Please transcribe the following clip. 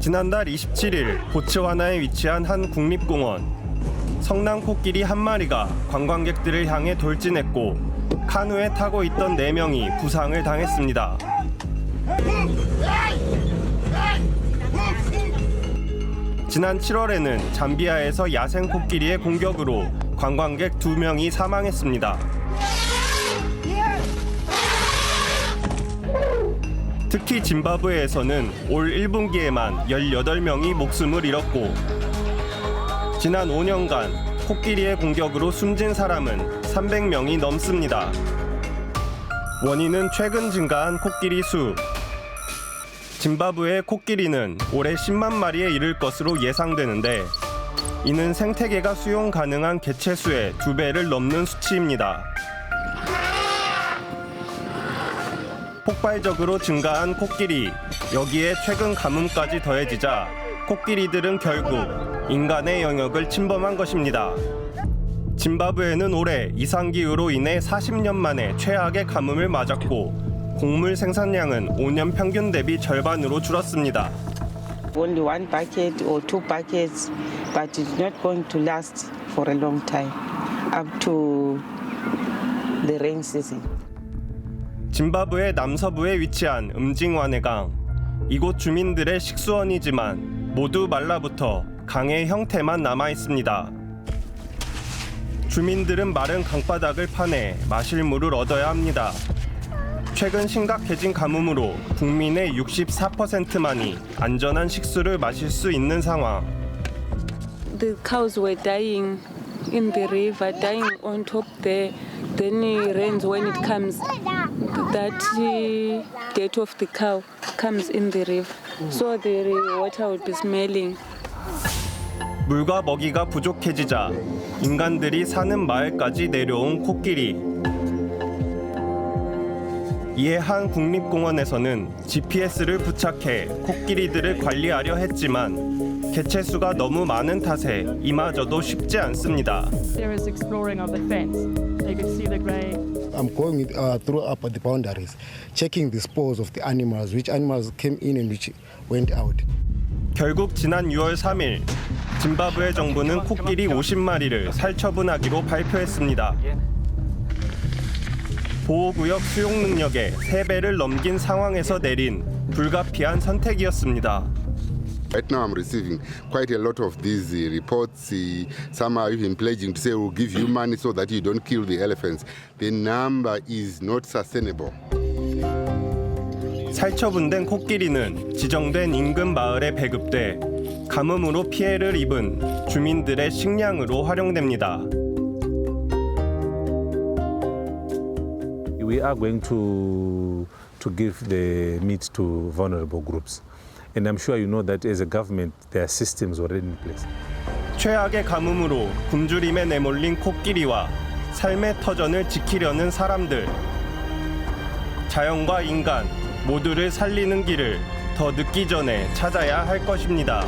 지난달 27일 보츠와나에 위치한 한 국립공원. 성남 코끼리 한 마리가 관광객들을 향해 돌진했고 카누에 타고 있던 4명이 부상을 당했습니다. 지난 7월에는 잠비아에서 야생 코끼리의 공격으로 관광객 2명이 사망했습니다. 특히 짐바브웨에서는 올 1분기에만 18명이 목숨을 잃었고 지난 5년간 코끼리의 공격으로 숨진 사람은 300명이 넘습니다. 원인은 최근 증가한 코끼리 수. 짐바브웨의 코끼리는 올해 10만 마리에 이를 것으로 예상되는데 이는 생태계가 수용 가능한 개체 수의 두 배를 넘는 수치입니다. 폭발적으로 증가한 코끼리 여기에 최근 가뭄까지 더해지자 코끼리들은 결국 인간의 영역을 침범한 것입니다. 짐바브웨는 올해 이상기후로 인해 40년 만에 최악의 가뭄을 맞았고 곡물 생산량은 5년 평균 대비 절반으로 줄었습니다. only one bucket or two buckets, but it's not going to last for a long time up to the rain season. 짐바브웨 남서부에 위치한 음징와네 강. 이곳 주민들의 식수원이지만 모두 말라붙어 강의 형태만 남아 있습니다. 주민들은 마른 강바닥을 파내 마실 물을 얻어야 합니다. 최근 심각해진 가뭄으로 국민의 64%만이 안전한 식수를 마실 수 있는 상황. the cows were dying in the river, dying on top there. Then it rains when it comes. That uh, death of the cow comes in the river, so the water will be smelling. 물과 먹이가 부족해지자 인간들이 사는 마을까지 내려온 코끼리. 이에 한 국립공원에서는 GPS를 부착해 코끼리들을 관리하려 했지만 개체 수가 너무 많은 탓에 이마저도 쉽지 않습니다. There is exploring of the fence. You can see the grey I'm going uh, through up at the boundaries, checking the spores of the animals, which animals came in and which went out. 결국 지난 6월 3일 짐바브웨 정부는 코끼리 50마리를 살처분하기로 발표했습니다. 보호구역 수용 능력의 3배를 넘긴 상황에서 내린 불가피한 선택이었습니다. Right now, I'm receiving quite a lot of these uh, reports. Uh, some are even pledging to say we'll give you money so that you don't kill the elephants. The number is not sustainable. 살처분된 코끼리는 지정된 인근 마을에 배급돼 가뭄으로 피해를 입은 주민들의 식량으로 활용됩니다. We are going to to give the meat to vulnerable groups, and I'm sure you know that as a government there are systems already in place. 최악의 가뭄으로 굶주림에 내몰린 코끼리와 삶의 터전을 지키려는 사람들. 자연과 인간 모두를 살리는 길을 더 늦기 전에 찾아야 할 것입니다.